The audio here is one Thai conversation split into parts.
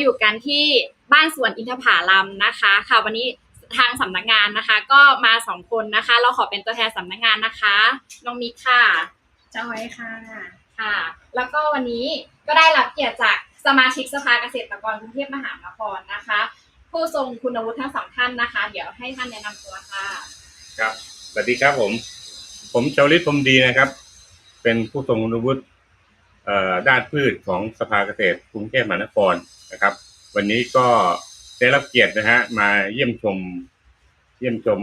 อยู่กันที่บ้านสวนอินทผลัมนะคะ ค่ะวันนี้ทางสำนักงานนะคะ ก็มาสองคนนะคะ เราขอเป็นตัวแทนสำนักงานนะคะน้องมิกค่ะจอยค่ะค่ะ แล้วก็วันนี้ก็ได้รับเกียรติจากสมาชิกสภาเกษตรกรกรุงเทพมหานครนะคะ ผู้ทรงคุณวุฒิทั้งสองท่านนะคะ เดี๋ยวให้ท่านแนะนำตัวค่ะครับสวัสดีครับผม ผมชาวลิตพรหมดีนะครับ เป็นผู้ทรงคุณวุฒิเอ่อด้านพืชของสภาเกษตรกรุงเทพมหานคร นะครับ วันนี้ก็ได้รับเกียรตินะฮะมาเยี่ยมชม เยี่ยมชม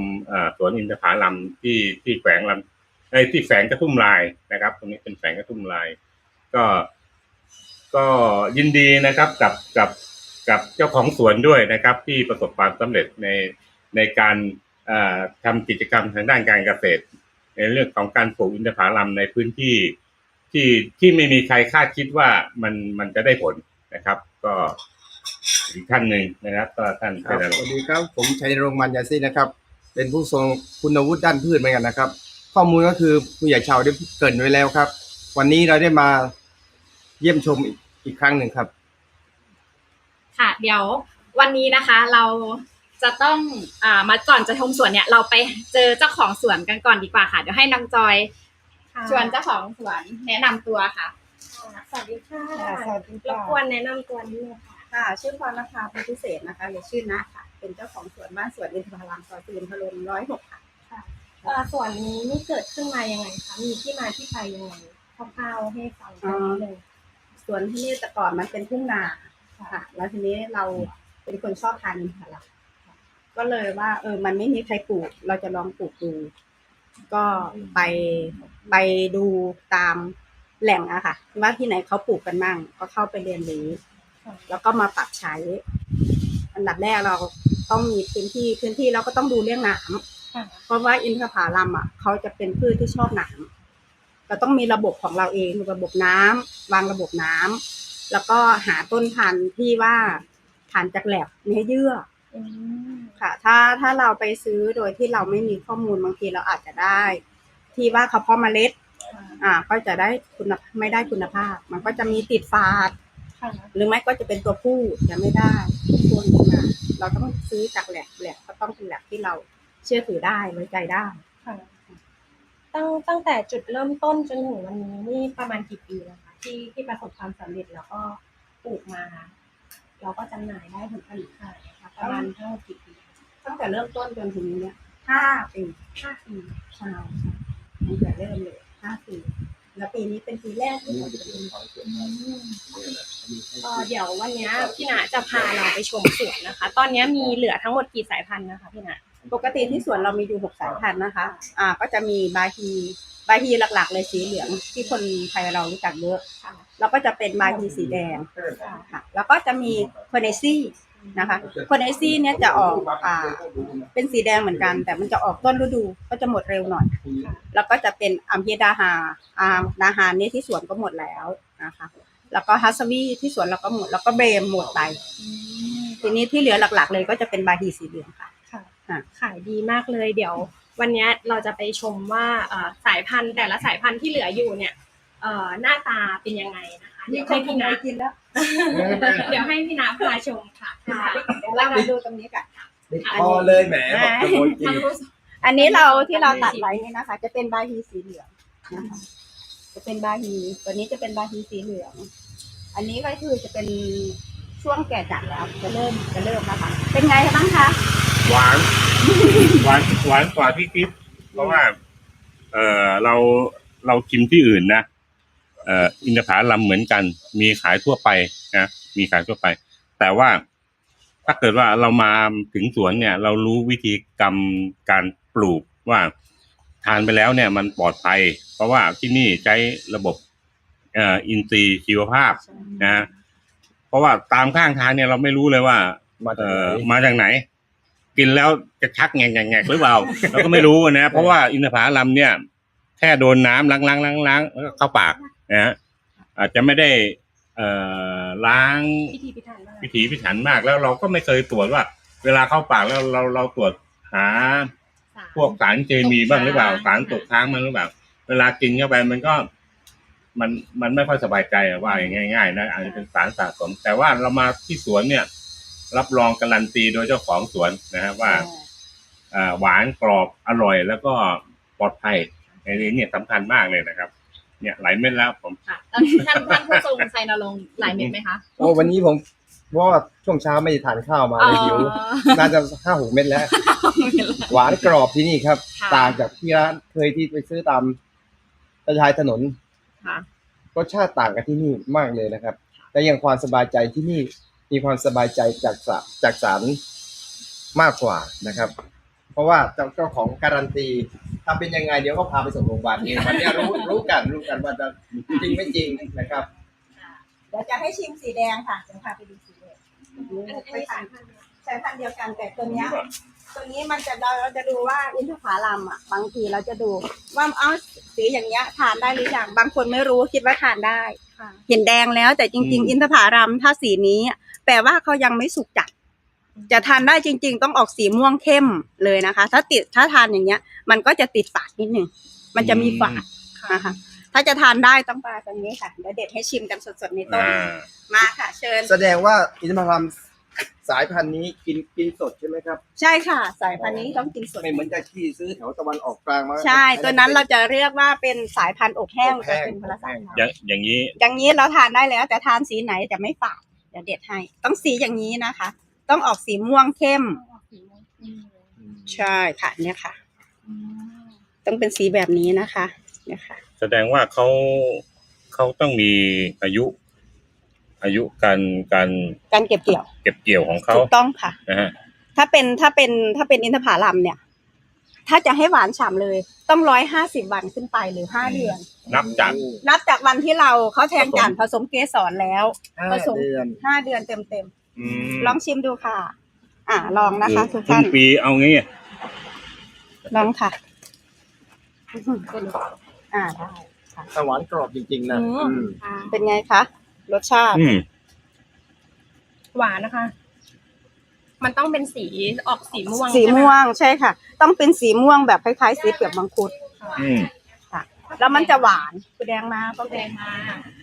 สวนอินทผลัมที่ที่แฝงลำไอ้ที่แฝงกระทุ่มลายนะครับ ตรงนี้เป็นแฝงกระทุ่มลาย ก็ ก็ยินดีนะครับกับกับกับเจ้าของสวนด้วยนะครับ ที่ประสบความสำเร็จในในการเอ่อทำกิจกรรมทางด้านการเกษตร ในเรื่องของการปลูกอินทผลัมในพื้นที่ที่ที่ไม่มีใครคาดคิดว่ามันมันจะได้ผลนะครับ ก็อีกท่านหนึ่งนะครับ ก็ท่านครัเป็นอะไรบสวัสดีครับ ผมชัยนรงค์มันยาซีนะครับ เป็นผู้ทรงคุณวุฒิด้านพืชเหมือนกันนะครับ ข้อมูลก็คือผู้ใหญ่ชาวได้เกรินไว้แล้วครับ วันนี้เราได้มาเยี่ยมชมอีกอีกครั้งหนึ่งครับ ค่ะ เดี๋ยววันนี้นะคะเราจะต้องอ่ามาก่อนจะชมสวนเนี่ย เราไปเจอเจ้าของสวนกันก่อนดีกว่าค่ะ เดี๋ยวให้นางจอยค่ะชวนเจ้าของสวนแนะนำตัวค่ะ สวัสดีค่ะค่ะสวัสดีรค่ะ บกวนแนะนำตัวนิดนึงค่ะค่ะชื่อพรณภาพุทธิเศษนะคะหรือชื่อนะค่ะ เป็นเจ้าของสวนบ้านสวนอินทผลัมซอยสุรินทร์พลมร้อยหกค่ะ เอ่อส่วนนี้นี่เกิดขึ้นมายังไงคะ มีที่มาที่ไปยังไงคร่าวๆให้ฟังกันนิดนึงสวนที่นี่แต่ก่อนมันเป็นทุ่งนาค่ะ แล้วทีนี้เราเป็นคนชอบทานอินทผลัมก็เลยว่า เออ มันไม่มีใครปลูก เราจะลองปลูกดู ก็ไปไปดูตาม แหล่งอะค่ะว่าที่ไหนเขาปลูกกันมั่งก็เข้าไปเรียนรู้ค่ะแล้วก็มาปรับใช้ อันดับแรกเราต้องมีพื้นที่พื้นที่เราก็ต้องดูเรื่องน้ำค่ะเพราะว่าอินทผลัมอะเขาจะเป็นพืชที่ชอบน้ำเราต้องมีระบบของเราเองมีระบบน้ำวางระบบน้ำแล้วก็หาต้นพันธุ์ที่ว่าผ่านจากแลบเนื้อเยื่ออืมค่ะ ถ้าถ้าเราไปซื้อโดยที่เราไม่มีข้อมูลบางทีเราอาจจะได้ ที่ว่าเขาเพาะเมล็ด อ่าก็จะได้คุณภาพไม่ได้คุณภาพ มันก็จะมีติดฝาด ค่ะหรือไม่ก็จะเป็นตัวผู้จะไม่ได้พวกนี้มา เราต้องซื้อจากแหลกแหลกก็ต้องเป็นแหลกที่เราเชื่อถือได้ไว้ใจได้ ค่ะตั้งตั้งแต่จุดเริ่มต้นจนถึงวันนี้นี่ประมาณกี่ปีแล้วคะที่ที่ประสบความสำเร็จแล้วก็ปลูกมาเราก็จำหน่ายได้ผลผลิตขายนะคะประมาณทั้งหมดกี่ปีตั้งแต่เริ่มต้นจนถึงเนี้ยห้าปีห้าปีใช่ค่ะตั้งแต่เริ่มเลย ห้าปีแล้วปีนี้เป็นปีแรกที่เราจะเป็นเอ่อเดี๋ยววันเนี้ยพี่นาจะพาเราไปชมสวนนะคะ ตอนเนี้ยมีเหลือทั้งหมดกี่สายพันธุ์นะคะพี่นาปกติที่สวนเรามีอยู่หกสายพันธุ์นะคะ อ่า ก็จะมีบาฮีบาฮีหลักๆ เลยสีเหลืองที่คนไทยเรารู้จักเยอะค่ะแล้วก็จะเป็นบาฮีสีแดงค่ะ แล้วก็จะมีโคเนซี่ นะคะโคเนซี่เนี่ยจะออกอ่าเป็นสีแดงเหมือนกัน แต่มันจะออกต้นฤดูก็จะหมดเร็วหน่อย แล้วก็จะเป็นอัมเพียดาฮาอามดาฮาเนี่ยที่สวนก็หมดแล้วนะคะ แล้วก็ฮัสวีที่สวนเราก็หมด แล้วก็เบรมหมดไป ทีนี้ที่เหลือหลักๆ เลยก็จะเป็นบาฮีสีเหลืองค่ะค่ะค่ะขายดีมากเลยเดี๋ยว วันเนี้ยเราจะไปชมว่าเอ่อสายพันธุ์แต่ละสายพันธุ์ที่เหลืออยู่เนี่ยเอ่อหน้าตาเป็นยังไงนะ คะเดี๋ยวให้พี่นากินแล้วเดี๋ยวให้พี่นาพาชมค่ะค่ะเดี๋ยวเรามาดูตรงนี้กันพอเลยแหมบอกขโมยกินอันนี้เราที่เราตัดไว้นี่นะคะ จะเป็นบาฮีสีเหลืองนะคะจะเป็นบาฮีตัวนี้จะเป็นบาฮีสีเหลือง อันนี้ก็คือจะเป็นช่วงแก่จัดแล้วจะเริ่มจะเริ่มแล้วค่ะเป็นไงบ้างคะหวานหวานหวานกว่าที่คิดเพราะว่า เออเราเราชิมที่อื่นนะเอ่ออินทผลัมเหมือนกัน มีขายทั่วไปนะมีขายทั่วไป แต่ว่าถ้าเกิดว่าเรามาถึงสวนเนี่ย เรารู้วิธีกรรมการปลูกว่าทานไปแล้วเนี่ยมันปลอดภัย เพราะว่าที่นี่ใช้ระบบเอ่ออินทรีย์ชีวภาพนะฮะเพราะว่าตามข้างทางเนี่ยเราไม่รู้เลยว่ามาจากเอ่ไหนอมาจากไหน กินแล้วจะชักแงงแงงแงกหรือเปล่าเราก็ไม่รู้นะเพราะว่าอินทผลัมเนี่ยแค่โดนน้ำล้างล้างล้างล้างแล้วก็เข้าปาก นะฮะอาจจะไม่ได้เอ่อล้างพิธีพิถันมากพิถีพิถันมากแล้วเราก็ไม่เคยตรวจว่า เวลาเข้าปากแล้วเราเราตรวจหาพวกสารเคมีบ้างหรือเปล่าสารตกค้างบ้างหรือเปล่า เวลากินเข้าไปมันก็ มันมันไม่ค่อยสบายใจอะว่าอย่างง่ายๆนะอาจจะเป็นสารสะสม แต่ว่าเรามาที่สวนเนี่ย รับรองการันตีโดยเจ้าของสวนนะฮะว่า อ่าหวานกรอบอร่อยแล้วก็ปลอดภัยในนี้เนี่ยสำคัญมากเลยนะครับ เนี่ยหลายเม็ดแล้วผม ค่ะแล้วท่านท่านผู้ทรงไซนาลงค์หลายเม็ดไหมคะโอ้วันนี้ผมเพราะว่าช่วงเช้าไม่ได้ทานข้าวมาเลยหิวน่าจะห้าหกเม็ดแล้ว หวานกรอบที่นี่ครับ ค่ะ ต่างจากที่ร้านเคยที่ไปซื้อตามตะชายถนนค่ะ รสชาติต่างกันที่นี่มากเลยนะครับแต่ยังความสบายใจที่นี่มีความสบายใจจากสาจากสารมากกว่านะครับ เพราะว่าเจ้าเจ้าของการันตี ถ้าเป็นยังไงเดี๋ยวก็พาไปส่งโรงพยาบาลเองวันนี้รู้รู้กันรู้กันว่าจะจริงไม่จริงนะครับเดี๋ยวจะให้ชิมสีแดงค่ะเดี๋ยวพาไปดูสีแดงไปทานสายพันธุ์เดียวกันแต่ตัวเนี้ยตัวนี้มันจะเราเราจะดูว่าอินทผลัมอะบางทีเราจะดูว่าเอาสีอย่างเงี้ยทานได้หรือยังบางคนไม่รู้คิดว่าทานได้ค่ะเห็นแดงแล้วแต่จริงอืมๆอินทผลัมถ้าสีนี้ แปลว่าเขายังไม่สุกจัด จะทานได้จริง ๆ ต้องออกสีม่วงเข้มเลยนะคะ ถ้าติดถ้าทานอย่างเงี้ย มันก็จะติดฝาดนิดหนึ่งมันจะมีฝาดนะคะถ้าจะทานได้ต้องปลาตรงนี้ค่ะเดี๋ยวเด็ดให้ชิมกันสดๆในต้นอ่ามาค่ะ เชิญ แสดงว่าอินทผลัมสายพันธุ์นี้กินกินสดใช่ไหมครับ ใช่ค่ะ สายพันธุ์นี้ต้องกินสดไม่เหมือนกับที่ซื้อแถวตะวันออกกลางมาใช่ ตัวนั้นเราจะเรียกว่าเป็นสายพันธุ์อบแห้งอบจะแห้งเป็นพลสารอย่างอย่างนี้ อย่างนี้เราทานได้แล้วแต่ทานสีไหนจะไม่ฝาดเดี๋ยวเด็ดให้ ต้องสีอย่างนี้นะคะ ต้องออกสีม่วงเข้ม ใช่ค่ะเนี่ยค่ะ ต้องเป็นสีแบบนี้นะคะเนี่ยค่ะ แสดงว่าเขาเขาต้องมีอายุ อายุการการการเก็บเกี่ยว เก็บเกี่ยวของเขาถูกต้องค่ะนะฮะถ้าเป็นถ้าเป็นถ้าเป็นอินทผลัมเนี่ย ถ้าจะให้หวานฉ่ำเลย ต้องร้อยห้าสิบวันขึ้นไปหรือห้าเดือน นับจากนับจากวันที่เราเขาแทงจันทร์ผสมเกสรแล้วห้าผสมเดือนห้าเดือนเต็มเต็ม อืมๆลองชิมดูค่ะ อ่าลองนะคะทุกครึ่ท่างนปีเอางี้ลองค่ะอ่าได้สหวานกรอบจริง ๆ นะอืม อืมเป็นไงคะรสชาติ อืม หวานนะคะ มันต้องเป็นสีออกสีม่วงสีใช่ไหม่วงใช่ค่ะ ต้องเป็นสีม่วงแบบคล้ายๆสีเปลือกมังคุด อืมค่ะ แล้วมันจะหวานคือแดงมาก็แดแดงงมา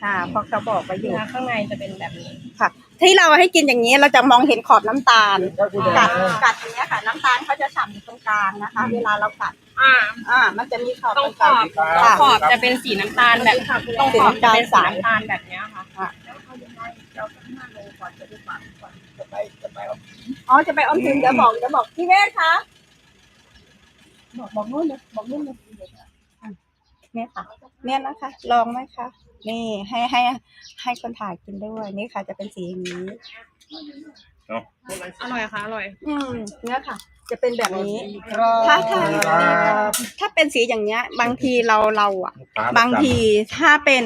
ค่ะเพราะเขาบอกไว้อยู่เนื้อข้างในจะเป็นแบบนี้ค่ะ ที่เราให้กินอย่างนี้เราจะมองเห็นขอบน้ำตาลก็คือแดกังดกัดอย่างเงี้ยค่ะ น้ำตาลเขาจะฉ่ำอยู่ตรงกลางนะคะ เวลาเรากัดอ่าอ่า มันจะมีขอบตรงขกลาองบค่ะขอบจะเป็นสีน้ำตาลแบบตรงขอบจะเป็นสีน้ำตาลแบบเนี้ยค่ะอ๋อจะไปออมสินเดี๋ยวบอกเดี๋ยวบอกพี่เวทคะบอกบอกนู่นเลยบอกนู่นเลยอะ เนี่ยค่ะ เนี่ยนะคะ ลองไหมคะ นี่ให้ให้ให้คนถ่ายกินด้วย นี่ค่ะ จะเป็นสีอย่างนี้ อร่อยค่ะ อร่อย อืมเนี่ยค่ะ จะเป็นแบบนี้ครับถ้าถ้าถ้าเป็นสีอย่างเงี้ย บางทีเราเราอะ บางทีถ้าเป็น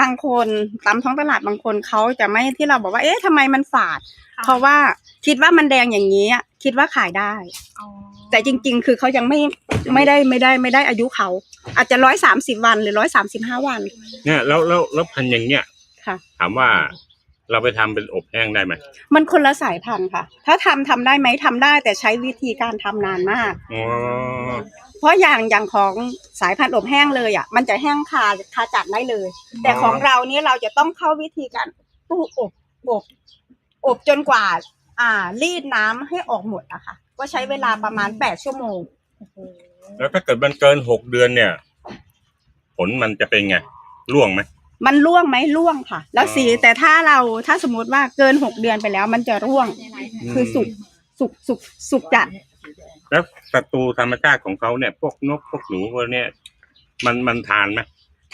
บางคนตามท้องตลาดบางคนเขาจะไม่ที่เราบอกว่า เอ๊ะทำไมมันฝาดค่ะเพราะว่าคิดว่ามันแดงอย่างนี้อะ คิดว่าขายได้ แต่จริง ๆ คือเขายังไม่ไม่ได้ไม่ได้ไม่ได้อายุเขา อาจจะร้อยสามสิบวันหรือร้อยสามสิบห้าวัน เนี่ยแล้วแล้วแล้วพันธุ์อย่างเงี้ยค่ะ ถามว่าเราไปทำเป็นอบแห้งได้ไหมมันคนละสายพันธุ์ค่ะ ถ้าทำทำได้ไหมทำได้ แต่ใช้วิธีการทำนานมาก อ๋อเพราะอย่างอย่างของสายพันธุ์อบแห้งเลยอะ มันจะแห้งคาคาจัดได้เลย แต่ของเรานี่เราจะต้องเข้าวิธีการตู้อบอบอบจนกว่า อ่ารีดน้ำให้ออกหมดอะค่ะ ก็ใช้เวลาประมาณแปดชั่วโมงแล้วถ้าเกิดมันเกินหกเดือนเนี่ย ผลมันจะเป็นไงร่วงไหมมันร่วงไหมร่วงค่ะ แล้วสีอ๋อแต่ถ้าเราถ้าสมมติว่าเกินหกเดือนไปแล้ว มันจะร่วงคือสุกสุกสุกสุกจัด แล้วศัตรูธรรมชาติของเขาเนี่ย พวกนกพวกหนูพวกเนี้ยมันมันทานไหม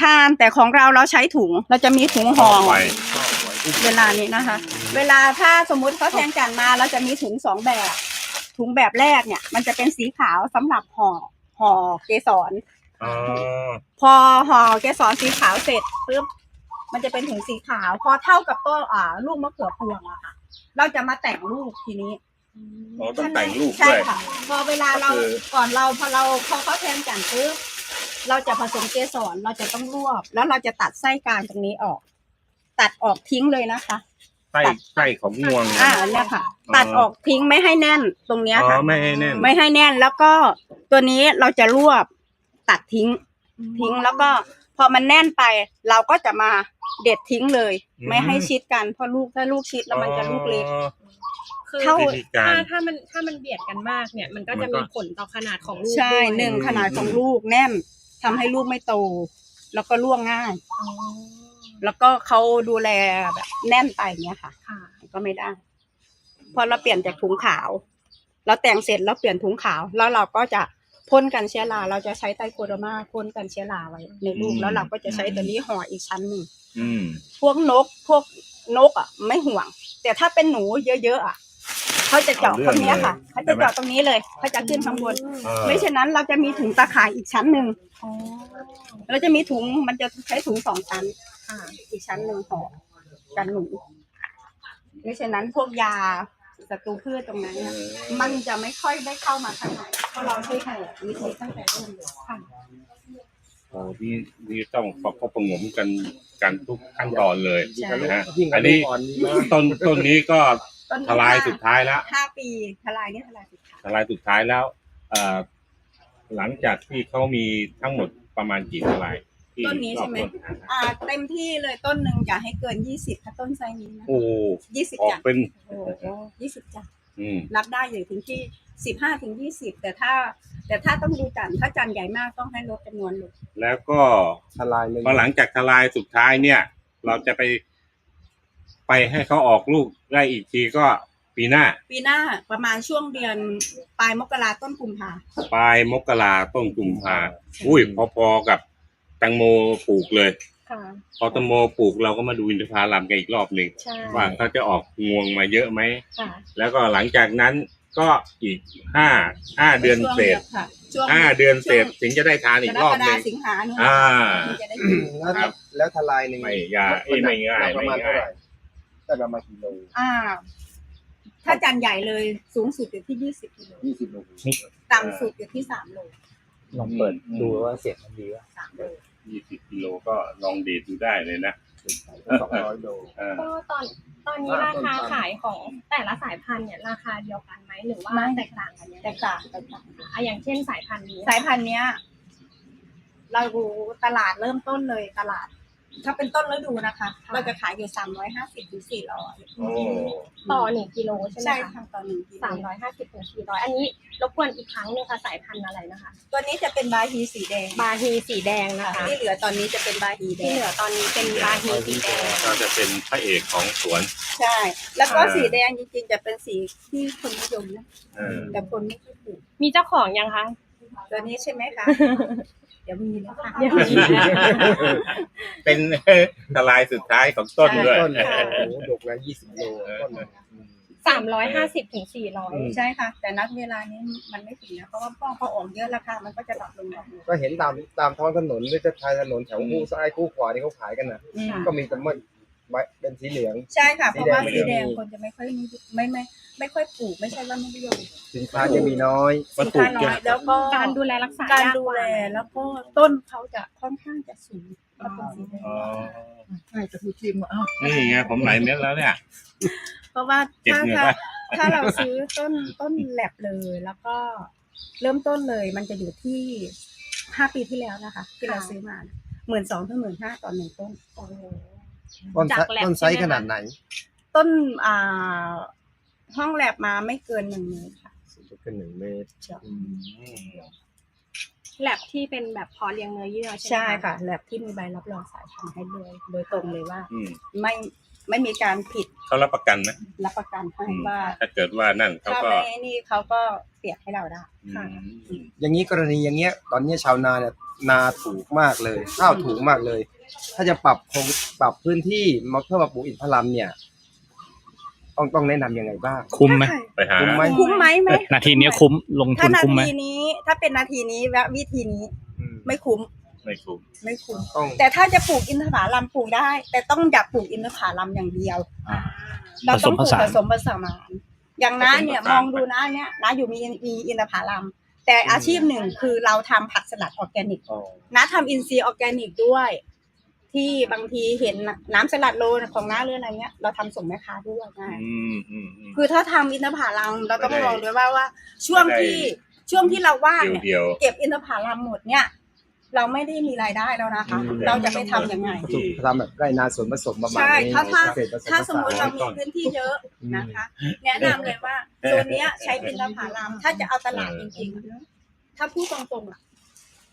ทานแต่ของเราเราใช้ถุงเราจะมีถุงห่อไว้ เวลานี้นะคะ เวลาถ้าสมมุติเขาแทงจันทร์มาเราจะมีถุงสองแบบ ถุงแบบแรกเนี่ย มันจะเป็นสีขาวสำหรับห่อห่อเกสรอ๋อพอห่อเกสรสีขาวเสร็จปุ๊บมันจะเป็นถุงสีขาว พอเท่ากับต้นอ่าลูกมะเขือพวงอะค่ะ เราจะมาแต่งลูกทีนี้อ๋อต้องแต่งลูกใช่ด้วยค่ะพอเวลาเราก็คือก่อนเราพอเราพอเขาแทงจันทร์ปุ๊บเราจะผสมเกสรเราจะต้องรวบ แล้วเราจะตัดไส้กลางตรงนี้ออก ตัดออกทิ้งเลยนะคะ ไส้ไส้ของงวงอ่าเนี่ยค่ะ ตัดออกทิ้งไม่ให้แน่นตรงเนี้ยอ๋อค่ะ ไม่ให้แน่นไม่ให้แน่นแล้วก็ตัวนี้เราจะรวบตัดทิ้งทิ้งแล้วก็พอมันแน่นไปเราก็จะมาเด็ดทิ้งเลยอืมไม่ให้ชิดกันเพราะลูกถ้าลูกชิดแล้วมันจะลูกเล็ก อ๋อ คือเท่า วิธีการ ถ้าถ้ามันถ้ามันเบียดกันมากเนี่ย มันก็มัจะนก็มีผลต่อขนาดของลูกใช่ด้วยหนึ่งอืมขนาดของลูกแน่นทำให้ลูกไม่โต แล้วก็ร่วงง่าย อ๋อ แล้วก็เขาดูแลแบบแน่นไปอย่างเงี้ยค่ะ ค่ะ ก็ไม่ได้ พอเราเปลี่ยนจากถุงขาว เราแต่งเสร็จแล้วเปลี่ยนถุงขาว แล้วเราก็จะพ่นกันเชื้อรา เราจะใช้ไตรโคโดมาพ่นกันเชื้อราไว้ในลูกอืมแล้วเราก็จะใช้ตัวนี้ห่ออีกชั้นหนึ่งอืม พวกนกพวกนกอะ ไม่ห่วง แต่ถ้าเป็นหนูเยอะๆอะเขาจะเจาะตรงเนี้ยค่ะเขาจะเจาะตรงนี้เลยเขาจะขึ้นข้างบน เออไม่เช่นนั้นเราจะมีถุงตาข่ายอีกชั้นหนึ่งอ๋อเราจะมีถุงมันจะใช้ถุงสองชั้น ค่ะอีกชั้นหนึ่งห่อกันหนูไม่เช่นนั้นพวกยาศัตรูพืชตรงนั้นเนี่ยมันจะไม่ค่อยได้เข้ามาข้างในเพราะเราใช้แค่วิธีตั้งแต่เริ่มเลยค่ะโอ้นี่นี่ต้องประคบประหงมกันกันทุกขั้นตอนเลยใช่นะฮะยิ่งอันนี้อ่อนนี่นะต้นต้นนี้ก็ต้นนี้ทลายสุดท้ายแล้วห้าปีทลายนี่ทลายสุดท้ายทลายสุดท้ายแล้วเอ่อหลังจากที่เขามีทั้งหมดประมาณกี่ทลายที่ ต้นนี้ใช่ไหมรอบต้นอ่า เต็มที่เลยต้นหนึ่งอย่าให้เกินยี่สิบถ้าต้นไซส์นี้นะโอ้ยี่สิบออกจ้ะเป็นยี่สิบจ้ะอืม รับได้อยู่ถึงที่สิบห้าถึงยี่สิบแต่ถ้า แต่ถ้าต้องดูจันทร์ถ้าจันทร์ใหญ่มากต้องให้ลดจำนวนลงแล้วก็ทลายเลยพอหลังจากทลายสุดท้ายเนี่ย เราจะไป ไปให้เขาออกลูกได้อีกทีก็ปีหน้า ปีหน้าประมาณช่วงเดือนปลายมกราต้นกุมภาปลายมกราต้นกุมภาอุ้ยพอๆกับแตังโมปลูกเลย ค่ะ พอแตังโมปลูกเราก็มาดูอินทผลัมกันอีกรอบหนึ่งใช่ ว่าเขาจะออกงวงมาเยอะไหม ค่ะแล้วก็หลังจากนั้นก็อีกห้าห้าเดือนเศษค่ะช่วงห้าเดือนเศษถึงจะได้ทานอีกรอบหนึ่งกรกฎาสิงหาเนี่ยอ่า ถึงจะได้กินแล้วครับ แล้วทลายหนึ่งไม่ยากเอ้ยไม่ง่ายประไม่มาณเท่าง่าย ไหร่ได้ประมาณกี่โลอ่า ถ้าจานใหญ่เลยสูงสุดอยู่ที่ยี่สิบกิโลยี่สิบโล ต่ำสุดอยู่ที่สามโลลองเปิดดูว่าเสียงมันดีว่าสาม โลยี่สิบกิโลก็ลองดีดดูได้เลยนะสองร้อยโลเออก็ตอนตอนนี้ราคาขายของแต่ละสายพันธุ์เนี่ยราคาเดียวกันไหมหรือว่าแตกต่างกันยังไงแตกต่างแตกต่างอะอย่างเช่นสายพันธุ์นี้สายพันธุ์เนี้ย เราดูตลาดเริ่มต้นเลยตลาด ถ้าเป็นต้นฤดูนะคะ เราจะขายอยู่สามร้อยห้าสิบถึงสี่ร้อยโอ้ต่อหนึ่งกิโลใช่ไหมใช่คะค่ะตอนหนึ่งกิโลสามร้อยห้าสิบถึงสี่ร้อยอันนี้รบกวนอีกครั้งหนึงค่ะสายพันธุ์อะไรนะคะ ตัวนี้จะเป็นบาฮีสีแดงบาฮีสีแดงนะคะที่เหลือตอนนี้จะเป็นบาฮีแดที่งเหลือตอนนี้เป็นบาฮีสีแดง ก็จะเป็นพระเอกของสวน ใช่ แล้วก็อ่า สีแดงจริงๆจะเป็นสีที่คนนิยมนะ เออแต่คนไม่ค่อยปลูกมีเจ้าของยังคะ ตัวนี้ใช่ไหมคะ เดี๋ยวมีนะคะเดี๋ยวมีเป็นทลายสุดท้ายของต้นด้วยต้นโอ้โหดกแล้วยี่สิบโลต้นสามร้อยห้าสิบถึงสี่ร้อยใช่ค่ะ แต่นักเวลานี้มันไม่ถึงนะเพราะว่าพ่อเขาออกเยอะราคามันก็จะดรอปลงดรอปลงก็เห็นตามตามท้องถนนหรือจะชายถนนแถวคู่ซ้ายคู่ขวาที่เขาขายกันนะก็มีแต่ ไม่ไม่เป็นสีเหลือง ใช่ค่ะเพราะว่าสีสีแดแดงง คนจะไม่ค่อยนิยมไม่ไม่ไม่ค่อยปลูกไม่ใช่ว่าไม่นิยมสินค้าจะมีน้อย สินค้าน้อยแล้วก็การดูแลรักษาการยากดูกว่าแลแล้วก็ต้นเขาจะค่อนข้างจะสูงถ้าเป็นสีแดงอ๋อใช่จะพูดชิมว่าอ้าวนี่ไงผมไหลเม็ดแล้วเนี่ย เพราะว่าเจ็บถ้าเหงื่อถ้าปะ ถ้าเราซื้อต้นต้นแลบเลยแล้วก็เริ่มต้นเลยมันจะอยู่ที่ห้าปีที่แล้วนะคะ ที่เราซื้อมาหมื่นสองถึงหมื่นห้าต่อหนึ่งต้น โอ้โห ต้นไซจากแลบต้นไซส์ใช่ขไหมคะ นาดไหนต้นอ่าห้องแลบมาไม่เกินหนึ่งเมตรค่ะเป็นหนึ่งเมตรแลบที่เป็นแบบเพอเลี้ยงเนื้อเยื่อใช่ไหมใช่ค่ะ แลบที่มีใบรับรองสายพันธุ์ให้เลย โดยตรงเลยว่า อืมไม่ไม่มีการผิดเขารับประกันนะรับประกันให้อืมว่าถ้าเกิดว่านั่นเขาถ้าก็ไม่นี่เขาก็เปรียบให้เราได้ อืม อย่างนี้กรณีอย่างเงี้ย ตอนนี้ชาวนาเนี่ยนาถูกมากเลยข้าวถูกมากเลย ถ้าจะปรับคงปรับพื้นที่มาเพื่อมาปลูกอินทผลัมเนี่ย ต้องต้องแนะนำยังไงบ้าง คุ้มไหมไปหา คุ้มไหม คุ้มไหมไหมนาทีเนี้ยคุ้มลงทุถ้านนาคุ้มไหม ทีนี้ ถ้าเป็นนาทีนี้และวิธีนี้อืมไม่คุ้มไม่คุ้มไม่คุ้ม ต้อง แต่ถ้าจะปลูกอินทผลัมปลูกได้ แต่ต้องอย่าปลูกอินทผลัมอย่างเดียว อ่า เราต้องปลูกผสมผสานผสมผสานอย่างน้าเนี่ยผสมผสานมองดูน้าเนี่ยน้าอยู่มีมีอินทผลัม แต่อาชีพหนึ่งคือเราทำผักสลัดออร์แกนิก อ๋อ น้าทำอินทรีย์ออร์แกนิกด้วย ที่บางทีเห็นน้ำสลัดโลของน้าหรืออะไรเงี้ย เราทำส่งแม่ค้าด้วยนะอืมอืมอืม คือถ้าทำอินทผลัมเราต้องไม่ได้มองด้วยว่าว่า ช่วงไม่ได้ที่ช่วงที่เราว่างเดียวเนี่ยเดียว เก็บอินทผลัมหมดเนี่ย เราไม่ได้มีรายได้แล้วนะคะ อืม เราจะไปทำยังไงทำแบบไร่นาสวนผสมประมาณใช่นี้ถ้าถ้า เกษตรผสถ้าสมมติผเรานมีพื้นที่เยอะนะคะ แนะนำเลยว่าโซนเนี้ยใช้เป็นลำผารามถ้าจะเอาตลาดจริงๆอะถ้าพูดตรงๆอะ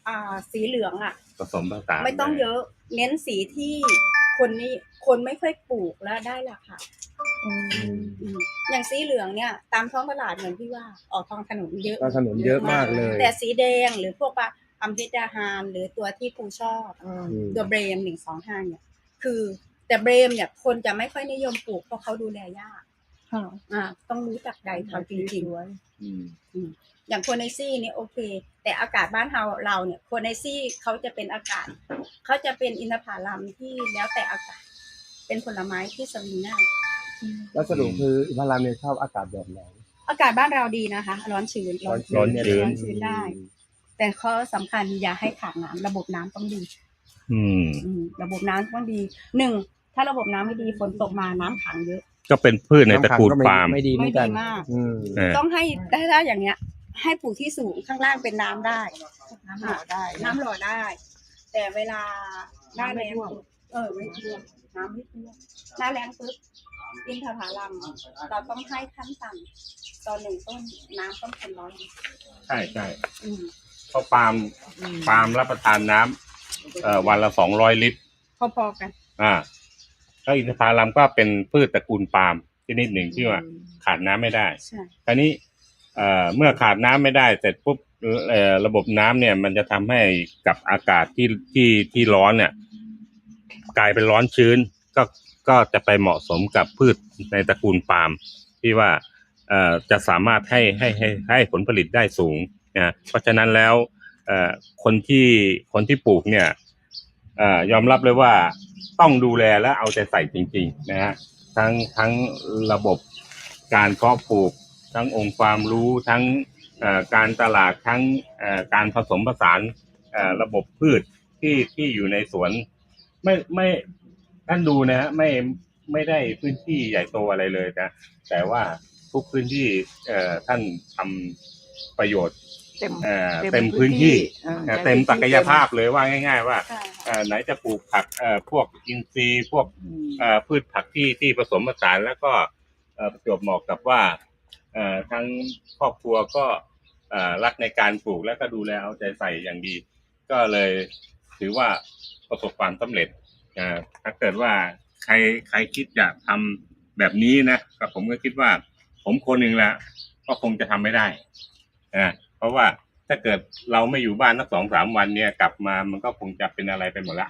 อ่าสีเหลืองอะ ผสมผสานไม่ต้องเยอะ เน้นสีที่คนนี้คนไม่ค่อยปลูกแล้วได้ราคาอืมอย่างสีเหลืองเนี่ยตามท้องตลาดเหมือนที่ว่าออกท้องถนนเยอะ ก็ถนนเยอะมากเลย แต่สีแดงหรือพวกปลาอัมพิดาฮานหรือตัวที่ครูชอบอืมตัวเบรมหนึ่งสองห้าเนี่ย คือแต่เบรมเนี่ยคนจะไม่ค่อยนิยมปลูกเพราะเขาดูแลยากอ่า ต้องรู้จักใดทำจริงๆ อืม อ ย่างโคเนซี่เนี่ยโอเค แต่อากาศบ้านเราเราเนี่ยโคเนซี่เขาจะเป็นอากาศเขาจะเป็นอินทผลัมที่แล้วแต่อากาศ เป็นผลไม้ที่สวิงง่ายแล้วสรุปคืออินทรามเนี่ยชอบอากาศแบบไหนอากาศบ้านเราดีนะคะ ร้อนชื้นร้อนชื้นร้อนชื้นได้ แต่ข้อสำคัญอย่าให้ขาดน้ำระบบน้ำต้องดีอืมอืมระบบน้ำต้องดีหนึ่งถ้าระบบน้ำไม่ดีฝนตกมาน้ำขังเยอะก็เป็นพืชในตระกูลปาล์มไม่ดีเหมือนกันไม่ดีมากอืมเออต้องให้ได้ได้อย่างเงี้ย ให้ปลูกที่สูงข้างล่างเป็นน้ำได้น้ำหล่อได้น้ำหล่อได้ แต่เวลาหน้าแรงปุ๊บเออไม่ท่วมน้ำไม่ท่วมหน้าแรงปุ๊บอินทผลัมเราต้องให้ขั้นต่ำตอนหนึ่งต้นน้ำต้องเป็นร้อยใช่ใช่อืม เพราะปาล์มปาล์มรับประทานน้ำเอ่อวันละสองร้อยลิตร พอๆกันอ่าแล้วอินทผลัมก็เป็นพืชตระกูลปาล์มชนิดหนึ่งที่ว่าขาดน้ำไม่ได้ ใช่ คราวนี้ เอ่อเมื่อขาดน้ำไม่ได้เสร็จปุ๊บเอ่อระบบน้ำเนี่ย มันจะทำให้กับอากาศที่ที่ที่ร้อนเนี่ย กลายเป็นร้อนชื้น ก็ก็จะไปเหมาะสมกับพืชในตระกูลปาล์มที่ว่าเอ่อจะสามารถให้ให้ให้ให้ผลผลิตได้สูงนะเพราะฉะนั้นแล้วเอ่อคนที่คนที่ปลูกเนี่ยเอ่อยอมรับเลยว่าต้องดูแลและเอาใจใส่จริง ๆ นะฮะทั้งทั้งระบบการเพาะปลูก ทั้งองค์ความรู้ทั้งเอ่อการตลาดทั้งเอ่อการผสมผสานเอ่อระบบพืชที่ที่อยู่ในสวน ไม่ไม่ท่านดูนะฮะไม่ไม่ได้พื้นที่ใหญ่โตอะไรเลยนะแต่ว่าทุกพื้นที่เอ่อท่านทำประโยชน์เต็มเอ่อเต็เต็มมพื้พื้นนที่ที่อ่าเอ่อใช้เต็มพื้นที่ศักยภาพเลยว่าง่าย ๆ ว่าใช่เอ่อไหนจะปลูกผักเอ่อพวกอินทรีย์พวกอืมเอ่อพืชผักที่ที่ผสมผสานแล้วก็เอ่อประจวบเหมาะกับว่าเอ่อ ทั้งครอบครัวก็เอ่อรักในการปลูกแล้วก็ดูแลเอาใจใส่อย่างดี ก็เลยถือว่าประสบความสำเร็จอ่าถ้าเกิดว่าใครใครคิดจะทำแบบนี้นะก็ผมก็คิดว่า ผมคนหนึ่งละก็คงจะทำไม่ได้อ่าเพราะว่าถ้าเกิดเราไม่อยู่บ้านสักสองสามวันเนี่ยกลับมามันก็คงจะเป็นอะไรไปหมดละ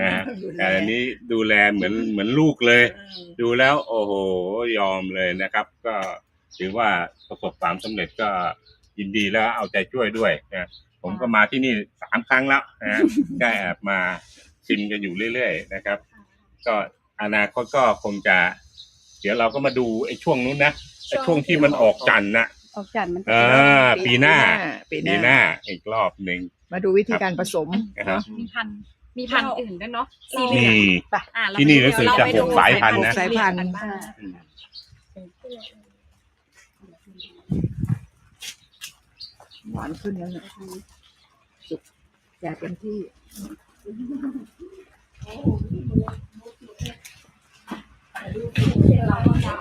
นะฮะแต่อันนี้ดูแลเหมือนเหมือนลูกเลย ดูแล้วโอ้โหยอมเลยนะครับ ก็ ถือว่าประสบความสำเร็จก็ยินดีแล้วเอาใจช่วยด้วยนะผมก็มาที่นี่สามครั้งแล้วนะก็แอบมาชิมกันอยู่เรื่อยๆนะครับ ก็อนาคตก็คงจะ เดี๋ยวเราก็มาดูไอ้ช่วงนู้นนะไอ้ช่วงที่มันออกจันทร์นะออกจันทร์มันจะอ่าปีหน้า ปีปีหหน้าน้าอีกรอบหนึ่งมาดูวิธีการผสมนะครับมีพันธุ์มีพันธุ์อื่นด้วยเนาะสีเหลืนี่องอะเราที่นี่รู้สึกจะเดี๋วหกสายพันธุ์นะเรไปดูสายพันธุ์กันบ้างอืม หวานขึ้นแล้วนี่ยสุกแก่เต็มที่เราก็จะ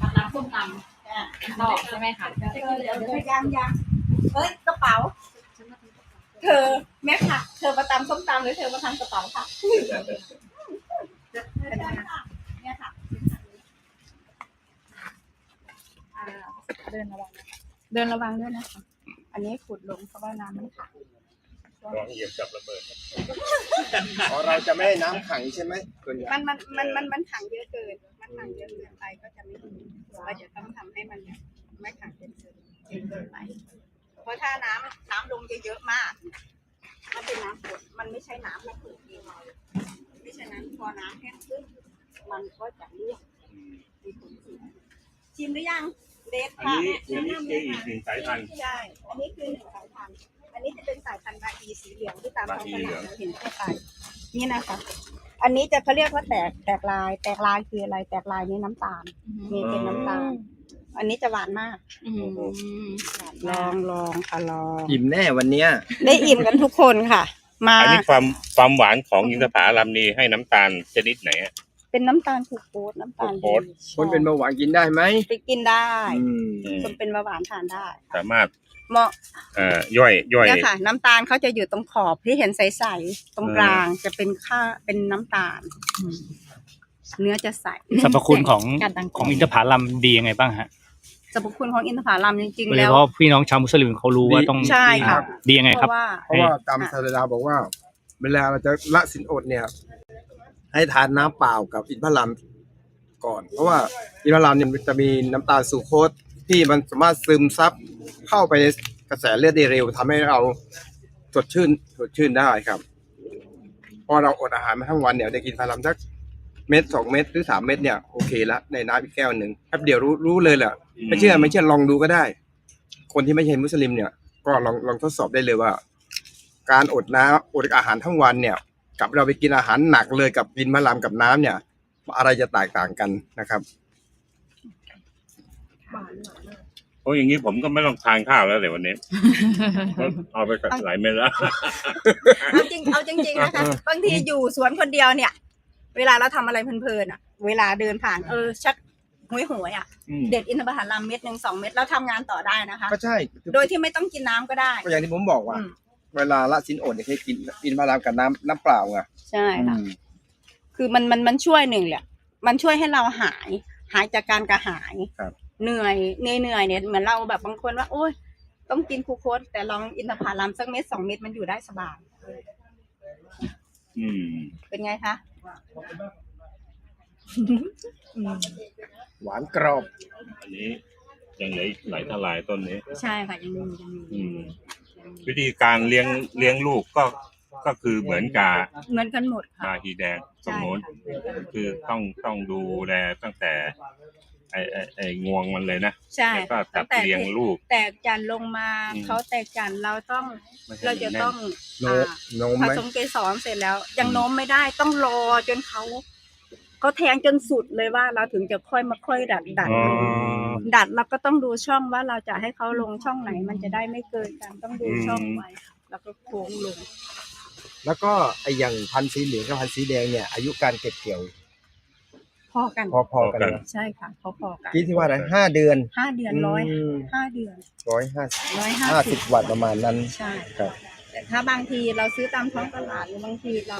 ทำน้ำส้มตำดอกใช่ไหมคะเดี๋ยวเดี๋ยวยังยังเฮ้ยกระเป๋า เธอแม่ค่ะ เธอมาตำส้มตำหรือเธอมาทำกระเป๋าค่ะเนี่ยค่ะอ่า เดินระวังนะคะเดินระวังด้วยนะคะ อันนี้ขุดลงเพราะว่าน้ำมันขังลองเหยียบจับระเบิด อ๋อเราจะไม่ให้น้ำขังใช่ไหมส่วนใหญ่มันมันมันมันมันขังเยอะเกิน มันขังเยอะเกินไปก็จะไม่ดีเราจะต้องทำให้มันไม่ขังเกินเกินเกินไป เพราะถ้าน้ำน้ำลงเยอะๆมาก ถ้าเป็นน้ำฝนมันไม่ใช่น้ำระเบิดเองไม่ใช่นั้นพอน้ำแห้งขึ้นมันก็จะเลี่ยงมีผลเสียชิมหรือยัง เดทอันค่ะนี้อันแนะนี้นำเลคือยอีกค่ะหนึ่งสายพันธุ์ ใช่ อันนี้คือหนึ่งสายพันธุ์ อันนี้จะเป็นสายพันธุ์บาอีสีเหลืองที่ตามท้องตลาดเราเห็นทั่วไป นี่นะคะ อันนี้จะเขาเรียกว่าแตกแตกลาย แตกลายคืออะไร แตกลายนี่น้ำตาล มีเป็นน้ำตาล อันนี้จะหวานมาก ลองลองค่ะลอง อิ่มแน่วันเนี้ย ได้อิ่มกันทุกคนค่ะ มา อันนี้ความความหวานของอินทผลัมนี่ให้น้ำตาลชนิดไหนอะ เป็นน้ำตาลถูกโคตน้ำตาลถูกโค้ดดีคนเป็นเบาหวานกินได้ไหมไปกินได้อืมอืมคนเป็นเบาหวานทานได้สามารถเหมาะเอ่อย่อยย่อย เนี่ยค่ะ น้ำตาลเขาจะอยู่ตรงขอบที่เห็นใสๆตรงกลางจะเป็นค่าเป็นน้ำตาลเนื้อจะใสสรรพคุณของการดังของอินทผลัมดียังไงบ้างฮะสรรพคุณของอินทผลัมจริงโดๆยเฉแล้ว พาะพี่น้องชาวมุสลิมเขารู้ว่าต้องใช่ค่ะ ดียังไงเพครับ ราะว่า เพราะว่าตามศาสดาบอกว่า เวลาเราจะละสินอดเนี่ย ให้ทานน้ำเปล่ากับอินทผลัมก่อน เพราะว่าอินทผลัมเนี่ยมันจะมีน้ำตาลสูโคสที่มันสามารถซึมซับเข้าไปในกระแสเลือดได้เร็วทำให้เราสดชื่นสดชื่นได้ครับ พอเราอดอาหารมาทั้งวันเนี่ยได้กินพลัมสักเม็ดสองเม็ดหรือสามเม็ดเนี่ยโอเคละในน้ำอีกแก้วหนึ่งแป๊บเดียวรู้รู้เลยแหละไม่เชื่อไม่เชื่อลองดูก็ได้ คนที่ไม่ใช่มุสลิมเนี่ย ก็ลองลองทดสอบได้เลยว่า การอดน้ำอดอาหารทั้งวันเนี่ย กับเราไปกินอาหารหนักเลยกับกินมะลามกับน้ำเนี่ย อะไรจะแตกต่างกันนะครับโอ้ยอย่างนี้ผมก็ไม่ต้องทานข้าวแล้วเดี๋ยววันนี้ เอาไปหลายเม็ดแล้วเอาจริงเอาจริงๆนะคะบางทีอยู่สวนคนเดียวเนี่ย เวลาเราทำอะไรเพลินๆอะ เวลาเดินผ่านเออชักหวยหวยๆอะอืมเด็ดอินทผลัมเม็ดหนึ่งสองเม็ดแล้วทำงานต่อได้นะคะ ก็ใช่ โดยที่ไม่ต้องกินน้ำก็ได้ก็อย่างที่ผมบอกว่าอืม เวลาละสินอดเนี่ยให้กินกินมะลามกับน้ำน้ำเปล่าไงใช่ค่ะคือมันมันมันช่วยหนึ่งแหละ มันช่วยให้เราหาย หายจากการกระหาย ครับเหนื่อยเหนื่อยเหนื่อยเนี่ยเหมือนเราแบบบางคนว่า โอ้ยต้องกินคูโคสแต่ลองอินทผลัมสักเม็ดสองเม็ดมันอยู่ได้สบายอืมเป็นไงคะหวานกรอบ อันนี้ยังเหลืออีกหลายทลายต้นนี้ ใช่ค่ะยังมียังมีอืม วิธีการเลี้ยงเลี้ยงลูกก็ก็คือเหมือนกับเหมือนกันหมดค่ะ อาฮีแดงตรงใช่โน้นค่ะคือต้องต้องดูแลตั้งแต่ ไอไอไองวงมันเลยนะใช่แล้วก็จัตั้ดงแต่ เลี้ยงลูก แตกจันทร์ลงมาอืม เขาแตกจันทร์เราต้องไม่ให้เราจะมันแน่น ต้องโนอ่าโนมผไหมสมเกสรเสร็จแล้ว ยังอืมโน้มไม่ได้ต้องรอจนเขา เขาแทงจนสุดเลยว่าเราถึงจะค่อยมาค่อยดัดดัดอ๋อดัดเราก็ต้องดูช่องว่าเราจะให้เขาลงช่องไหน มันจะได้ไม่เกินกันต้องดูอืมช่องไว้แล้วก็โค้งลง แล้วก็ไออย่างพันธุ์สีเหลืองกับพันธุ์สีแดงเนี่ยอายุการเก็บเกี่ยว พอกัน พอๆกันเลยใช่ค่ะพอพอๆกันที่ที่ว่าอะไรห้าเดือนห้าเดือนร้อยมห้าเดือนร้อยห้าร้อยห้าห้าสิสิบบวัตต์ประมาณนั้น ใช่ครับ แต่ถ้าบางทีเราซื้อตามท้องตลาดหรือบางทีเรา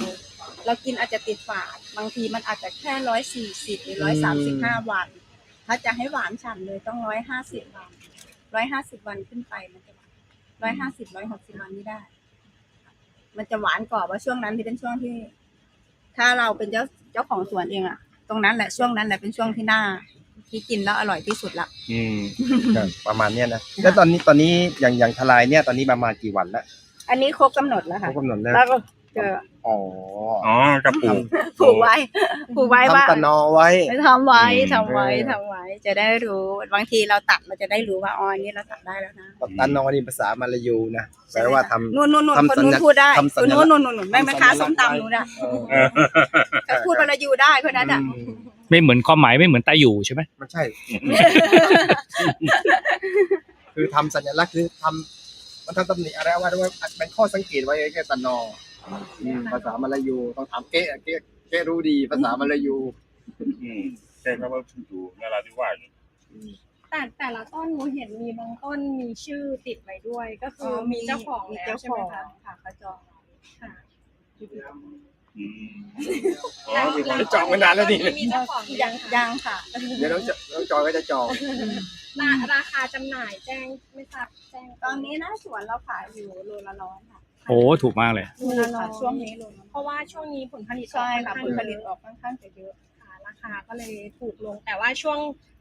เรากินอาจจะติดฝาดบางทีมันอาจจะแค่ร้อยสี่สิบหรือร้อยสามสิบห้าวัน ถ้าจะให้หวานฉ่ำเลยต้องร้อยห้าสิบวันร้อยห้าสิบวันขึ้นไปมันจะร้อยห้าสิบร้อยหกสิบวันนี้ได้ มันจะหวานกว่าว่าช่วงนั้นที่เป็นช่วงที่ ถ้าเราเป็นเจ้าเจ้าของสวนเองอะตรงนั้นแหละช่วงนั้นแหละเป็นช่วงที่น่าที่กินแล้วอร่อยที่สุดละอืมครับประมาณเนี้ยนะแล้วตอนนี้ตอนนี้อย่างอย่างทลายเนี่ยตอนนี้ประมาณกี่วันแล้วอันนี้ครบกำหนดแล้วค่ะเขากำหนดแล้วแล้วก็เจอ อ๋ออ๋อกระปุกผูกไว้ผูกไว้ว่าทำตะนอไว้ทำไว้อืมทำไว้เออทำไว้ จะได้รู้บางทีเราตัดเราจะได้รู้ว่าอ๋ออันนี้เราตัดได้แล้วนะตะนอนี่ภาษามาลายูนะแปลว่าทำนู่นนู่นนู่นทำคนนู้นสัญพูดได้ทำสัคนญนู้นลันู่กษณ์นนู่นนู่นแม่แม่ค้าส้มตำนู้นอะเออเขาพูดวรรณยูได้คนนั้นอะอืมไม่เหมือนความหมายไม่เหมือนตาอยู่ใช่ไหมไม่ใช่ คือทำสัญลักษณ์คือทำมันทำตำหนิอะไรว่าด้วยเป็นข้อสังเกตไว้แค่ตะนออืม ภาษามาลายูต้องถามเก๊ะเก๊ะเก๊ะรู้ดี ภาษามาลายูอืมใช่ครับว่าอยู่นราธิวาสแต่แต่ละต้นหนูเห็นมีบางต้นมีชื่อติดไว้ด้วย ก็คือมีเจ้าของมีแล้วเจ้าใช่ขไหมองคะค่ะเขาจองไว้ค่ะอืมอ๋อมีคนจองไว้นานแล้วนี่มีเจ้าของยังยังยังค่ะ เดี๋ยวน้องจะน้องจอยก็จะจองราราคาจำหน่ายแจ้งไม่ทราบแจ้งตอนนี้นะสวนเราขายอยู่โลละร้อยค่ะ โอ้ถูกมากเลย ถูกค่ะช่วงนี้โลละเพราะว่าช่วงนี้ผลผลิตใช่ค่ะออกผลผลิตเยออกค่อนข้างจะเยอะค่ะราคาก็เลยถูกลง แต่ว่าช่วง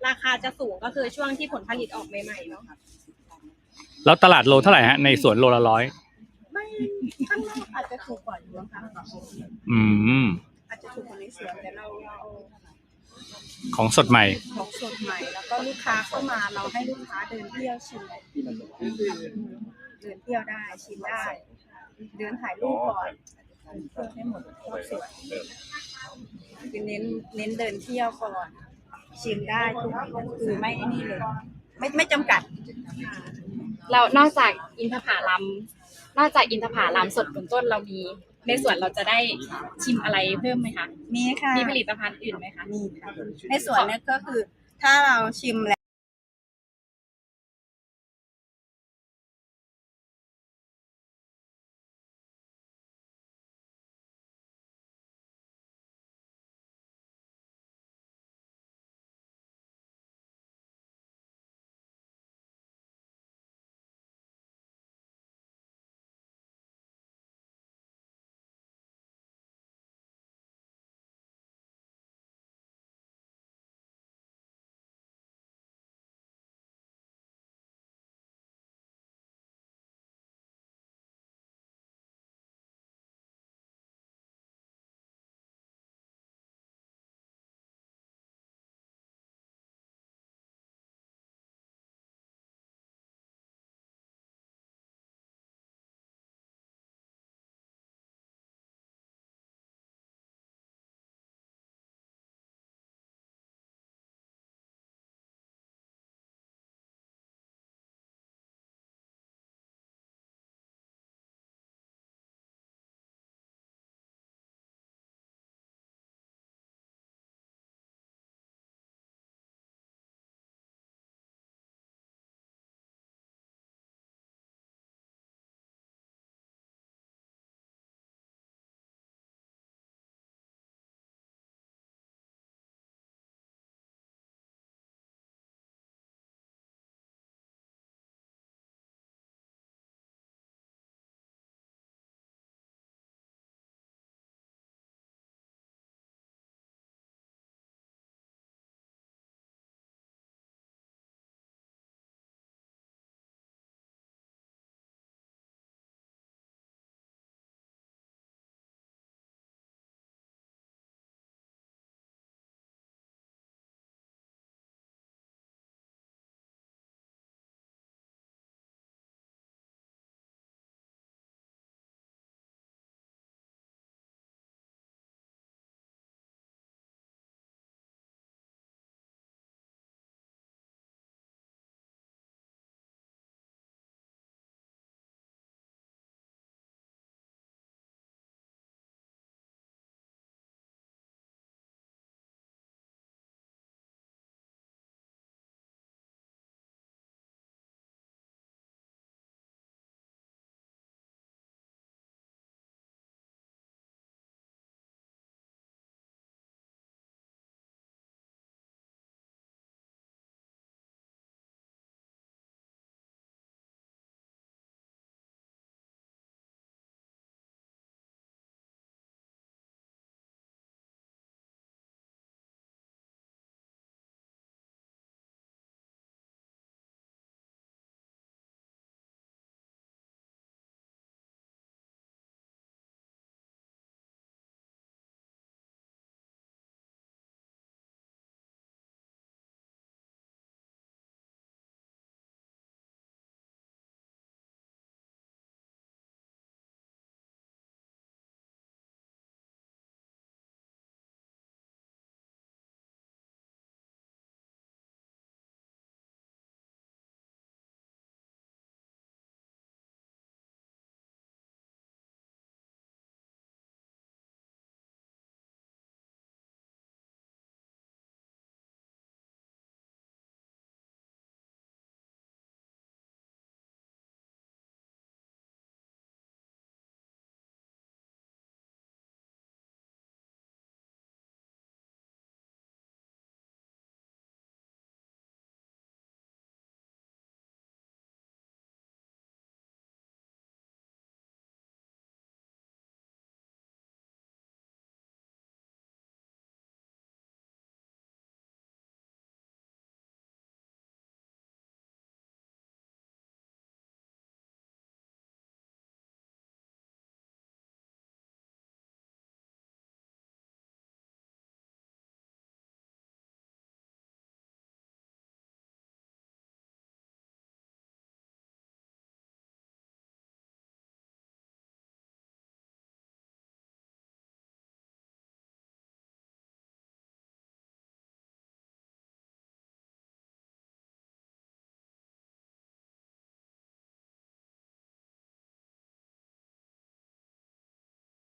ราคาจะสูงก็คือช่วงที่ผลผลิตออกใหม่ๆเนาะแล้วตลาดโลเท่าไหร่ฮะในสวนโลละร้อยไม่ข้างนอกอาจจะถูกกว่าอยู่นะคะอืม อาจจะถูกกว่าในสวนแต่เราเราของสดใหม่ ของสดใหม่ แล้วก็ลูกค้าเข้ามาเราให้ลูกค้าเดินเที่ยวชิมเดินเที่ยวได้ชิมได้ เดินถ่ายรูปก่อนเที่ยวให้หมดรอบสวนคือเน้นเน้นเดินเที่ยวก่อนชิมได้ทุกคือไม่ไอ้นี่เลย ไม่ไม่จำกัดแล้วนอกจากอินทผลัมนอกจากอินทผลัมสดบนต้นเรามี ในสวนเราจะได้ชิมอะไรเพิ่มไหมคะมีค่ะมีผลิตภัณฑ์อื่นไหมคะมีค่ะในสวนเนี่ยก็คือถ้าเราชิมแล้ว